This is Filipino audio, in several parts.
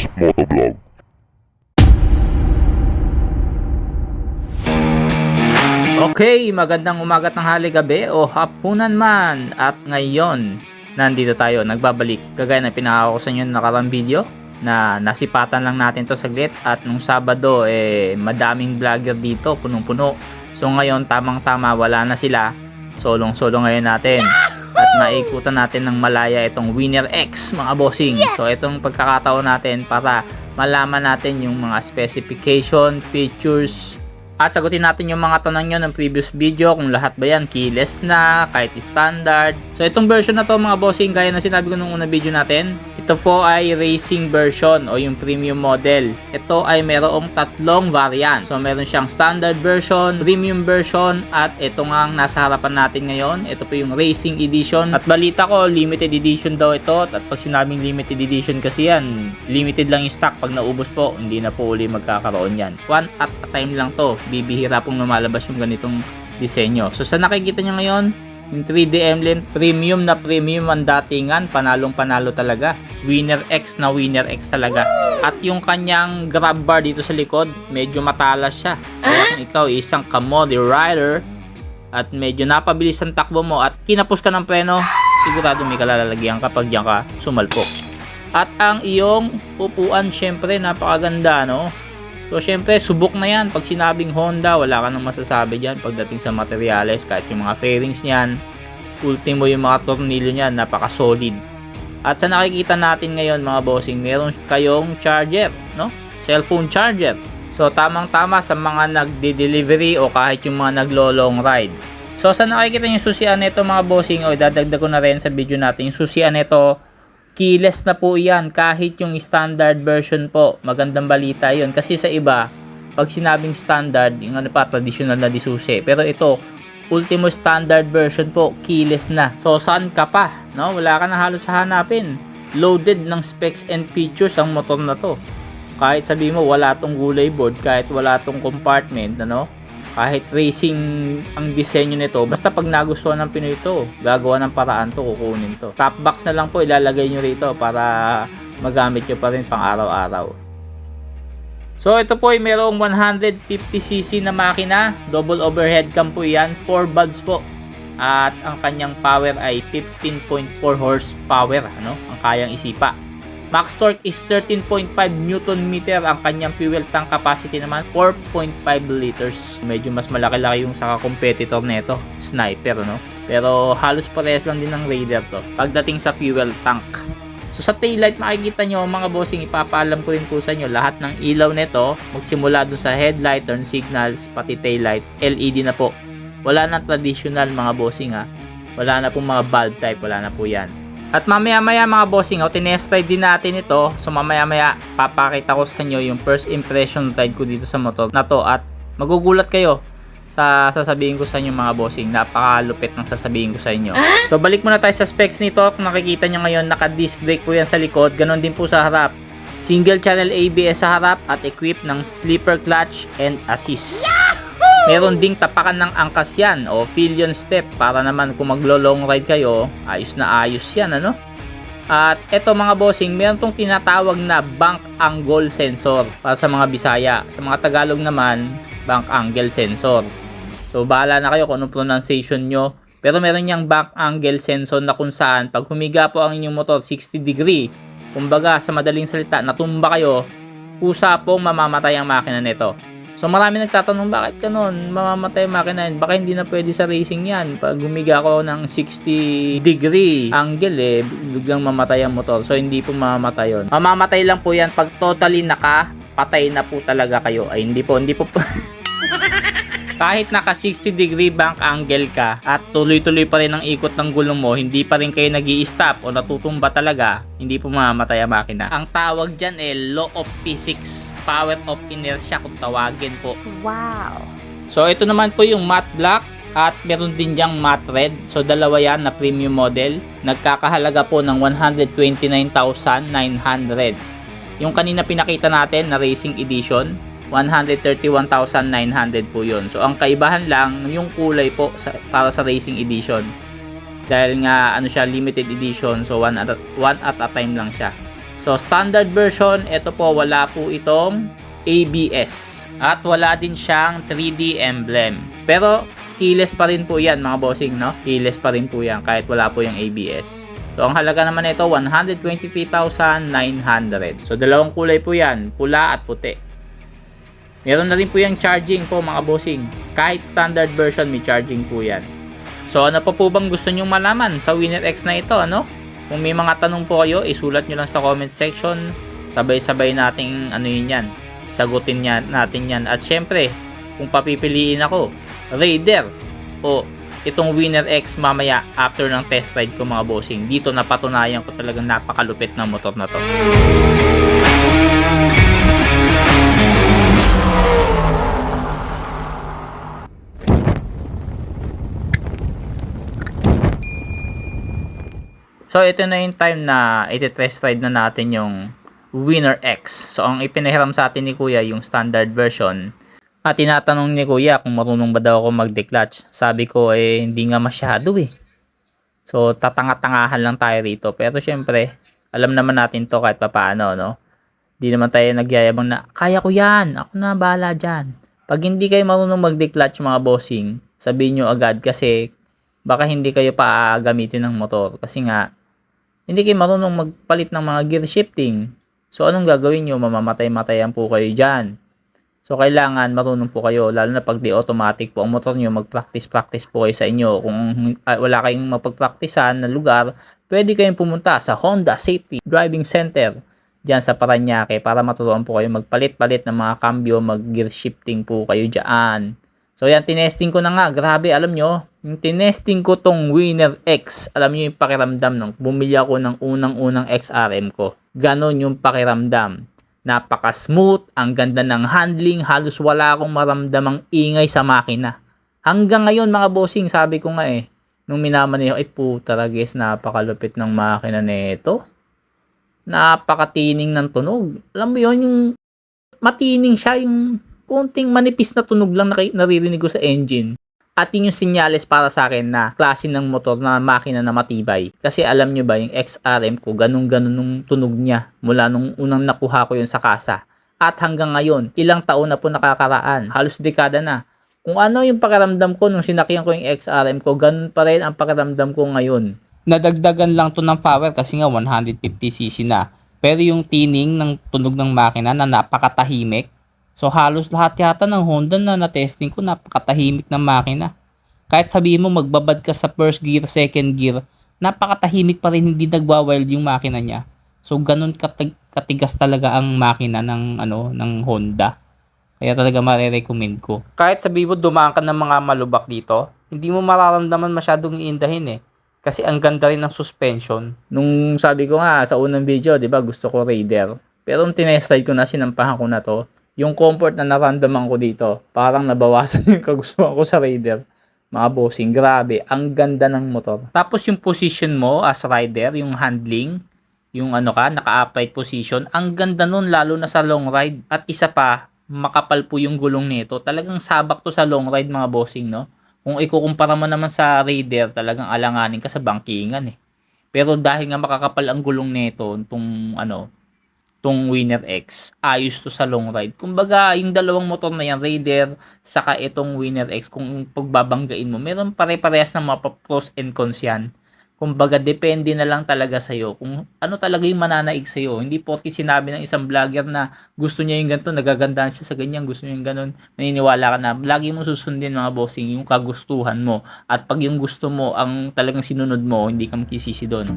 Boss Motovlog. Okay, magandang umaga tanghali gabi o hapunan man. At ngayon nandito tayo. Nagbabalik. Kagaya na pinakako sa inyo ng nakarang video na nasipatan lang natin to saglit. At nung Sabado eh madaming vlogger dito punong-puno. So ngayon tamang tama wala na sila. Solong solo ngayon natin at maikutan natin ng malaya itong Winner X mga bossing. So itong pagkakataon natin para malaman natin yung mga specification features at sagutin natin yung mga tanong nyo ng previous video kung lahat ba yan keyless na, kahit standard. So itong version na to mga bossing, gaya na sinabi ko nung unang video natin, ito po ay racing version o yung premium model. Ito ay merong tatlong variant. So meron siyang standard version, premium version, at ito nga ang nasa harapan natin ngayon. Ito po yung racing edition. At balita ko, limited edition daw ito. At pag sinabing limited edition kasi yan, limited lang yung stock. Pag naubos po, hindi na po uli magkakaroon yan. One at a time lang to. Bibihira pong lumalabas yung ganitong disenyo. So sa nakikita nyo ngayon, yung 3D emblem, premium na premium ang datingan, panalong panalo talaga. Winner X na Winner X talaga. At yung kanyang grab bar dito sa likod, medyo matalas siya. Kaya kung ikaw isang kamodi rider, at medyo napabilis ang takbo mo at kinapos ka ng preno, sigurado may kalalagyan kapag diyan ka sumalpok. At ang iyong upuan, syempre, napakaganda, no? So, syempre, subok na yan. Pag sinabing Honda, wala ka nang masasabi dyan pagdating sa materials. Kahit yung mga fairings niyan, ultimo yung mga tornilyo niyan, napaka-solid. At sa nakikita natin ngayon, mga bossing, meron kayong charger, no? Cellphone charger. So, tamang-tama sa mga nagde-delivery o kahit yung mga naglo-long ride. So, sa nakikita yung susian nito, mga bossing, o dadagdag ko na rin sa video natin, susian nito, keyless na po yan kahit yung standard version po. Magandang balita yon kasi sa iba pag sinabing standard yung ano pa traditional na disusi. Pero ito ultimo standard version po keyless na. So saan ka pa no? Wala ka na halos hahanapin. Loaded ng specs and features ang motor na to. Kahit sabi mo wala tong gulay board kahit wala tong compartment ano kahit racing ang disenyo nito, basta pag nagustuhan ng Pinoy ito, gagawa ng paraan to, kukunin to. Top box na lang po ilalagay nyo rito para magamit nyo pa rin pang araw-araw. So ito po ay merong 150cc na makina, double overhead cam po yan, 4 bulbs po. At ang kanyang power ay 15.4 horsepower, ano? Ang kayang isipa. Max torque is 13.5 Newton meter. Ang kanyang fuel tank capacity naman 4.5 liters. Medyo mas malaki-laki yung sa competitor nito, Sniper, no? Pero halos parehas lang din ng Raider to. Pagdating sa fuel tank. So sa taillight makikita nyo mga bossing ipapaalam ko rin po sa inyo lahat ng ilaw nito magsimula dun sa headlight, turn signals, pati taillight, LED na po. Wala na traditional mga bossing ha. Wala na pong mga bulb type, wala na po yan. At mamaya maya mga bossing, oh, tinest ride din natin ito. So mamaya maya papakita ko sa inyo yung first impression ride ko dito sa motor na to at magugulat kayo sa sasabihin ko sa inyo mga bossing. Napakalupit ng sasabihin ko sa inyo. So balik muna tayo sa specs nito. Kung nakikita nyo ngayon, naka disc brake po yan sa likod. Ganon din po sa harap. Single channel ABS sa harap at equipped ng slipper clutch and assist. Meron ding tapakan ng angkas yan o pillion step para naman kung maglo-long ride kayo, ayos na ayos yan ano. At eto mga bossing, meron tong tinatawag na bank angle sensor para sa mga Bisaya. Sa mga Tagalog naman, bank angle sensor. So bahala na kayo kung anong pronunciation nyo. Pero meron niyang bank angle sensor na kung saan pag humiga po ang inyong motor 60 degree, kumbaga sa madaling salita, natumba kayo, kusa pong mamamatay ang makina nito. So marami nagtatanong bakit ganun, mamamatay makina. Baka hindi na pwede sa racing yan. Pag humiga ako ng 60 degree angle eh, biglang mamatay ang motor. So hindi po mamamatay yun. Mamamatay lang po yan pag totally nakapatay na po talaga kayo. Ay hindi po, hindi po. Kahit naka 60 degree bank angle ka at tuloy-tuloy pa rin ang ikot ng gulong mo, hindi pa rin kayo nag stop o natutumba talaga, hindi po mamamatay ang makina. Ang tawag dyan eh, law of physics, power of inertia kung tawagin po. Wow. So ito naman po yung matte black at meron din diyang matte red. So dalawa yan na premium model. Nagkakahalaga po ng 129,900. Yung kanina pinakita natin na racing edition, 131,900 po yun. So ang kaibahan lang yung kulay po sa, para sa racing edition. Dahil nga ano siya limited edition so one at one at a time lang siya. So standard version, ito po wala po itong ABS. At wala din siyang 3D emblem. Pero keyless pa rin po yan mga bossing, no? Keyless pa rin po yan kahit wala po yung ABS. So ang halaga naman nito 123,900. So dalawang kulay po yan, pula at puti. Meron na rin po yung charging po mga bossing. Kahit standard version may charging po yan. So ano pa po bang gusto nyong malaman sa Winner X na ito ano? Kung may mga tanong po kayo, isulat nyo lang sa comment section. Sabay-sabay nating ano yun yan. Sagutin yan, natin yan. At syempre, kung papipiliin ako, Raider o itong Winner X mamaya after ng test ride ko mga bossing. Dito napatunayan ko talagang napakalupit ng motor na to. So ito na yung time na iti-test ride na natin yung Winner X. So ang ipinahiram sa atin ni Kuya yung standard version. At tinatanong ni Kuya kung marunong ba daw ako mag-declutch. Sabi ko eh hindi nga masyado eh. So tatanga-tangahan lang tayo rito. Pero syempre alam naman natin to kahit papaano no. Di naman tayo nagyayabang na kaya ko yan. Ako na bahala dyan. Pag hindi kayo marunong mag-declutch mga bossing, sabihin nyo agad kasi baka hindi kayo pa gamitin ng motor. Kasi nga hindi kayo marunong magpalit ng mga gear shifting. So, anong gagawin nyo? Mamamatay-matayan po kayo dyan. So, kailangan marunong po kayo, lalo na pag di automatic po ang motor nyo, mag-practice-practice po kayo sa inyo. Kung ah, wala kayong mapagpraktisan na lugar, pwede kayong pumunta sa Honda Safety Driving Center dyan sa Paranaque para maturuan po kayo magpalit-palit ng mga cambio, mag-gear shifting po kayo dyan. So yan, tinesting ko na nga. Grabe, alam nyo, yung tinesting ko tong Winner X, alam nyo yung pakiramdam nung bumili ako ng unang-unang XRM ko. Ganon yung pakiramdam. Napaka-smooth, ang ganda ng handling, halos wala akong maramdamang ingay sa makina. Hanggang ngayon mga bossing, sabi ko nga eh, nung minamaneho, ay puta guys, napakalupit ng makina nito. Napakatining ng tunog. Alam mo yun, yung matining siya, yung konting manipis na tunog lang naririnig ko sa engine. At yun yung sinyales para sa akin na klase ng motor na makina na matibay. Kasi alam nyo ba, yung XRM ko, ganun-ganun nung tunog niya mula nung unang nakuha ko yun sa kasa. At hanggang ngayon, ilang taon na po nakakaraan. Halos dekada na. Kung ano yung pakiramdam ko nung sinakyan ko yung XRM ko, ganun pa rin ang pakiramdam ko ngayon. Nadagdagan lang to ng power kasi nga 150cc na. Pero yung tining ng tunog ng makina na napakatahimik, So halos lahat yata ng Honda na na-testing ko napakatahimik ng makina. Kahit sabihin mo magbabad ka sa first gear, second gear, napakatahimik pa rin hindi nagwa-wild yung makina niya. So ganun katig- katigas talaga ang makina ng ano ng Honda. Kaya talaga mare-recommend ko. Kahit sabihin mo dumaan ka ng mga malubak dito, hindi mo mararamdaman masyadong iindahin eh. Kasi ang ganda rin ng suspension. Nung sabi ko nga sa unang video, 'di ba, gusto ko Raider. Pero nung tinestay ko na, sinampahan ko na to, yung comfort na naramdaman ko dito, parang nabawasan yung kagustuhan ko sa Raider. Mga bossing, grabe, ang ganda ng motor. Tapos yung position mo as rider, yung handling, yung ano ka, naka-upright position, ang ganda nun lalo na sa long ride. At isa pa, makapal po yung gulong nito. Talagang sabak to sa long ride mga bossing, no? Kung ikukumpara mo naman sa Raider, talagang alanganin ka sa bangkingan eh. Pero dahil nga makakapal ang gulong nito, itong ano, tong Winner X, ayos to sa long ride. Kumbaga, yung dalawang motor na yan, Raider, saka itong Winner X, kung pagbabanggain mo, meron pare-parehas na mga pros and cons yan. Kumbaga, depende na lang talaga sa'yo kung ano talaga yung mananaig sa'yo. Hindi porke sinabi ng isang vlogger na gusto niya yung ganito, nagagandahan siya sa ganyan, gusto niya yung ganun, naniniwala ka na. Lagi mo susundin mga bossing yung kagustuhan mo. At pag yung gusto mo, ang talagang sinunod mo, hindi ka makisisi doon.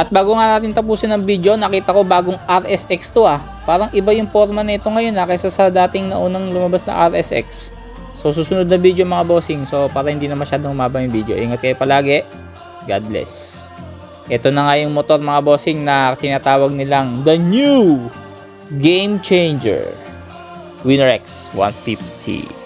At bago nga natin tapusin ang video, nakita ko bagong RSX to ah. Parang iba yung forma nito ngayon ah, kaysa sa dating naunang lumabas na RSX. So susunod na video mga bossing. So para hindi na masyadong umaba yung video. Ingat kayo palagi. God bless. Ito na nga yung motor mga bossing na tinatawag nilang the new Game Changer Winner X 150.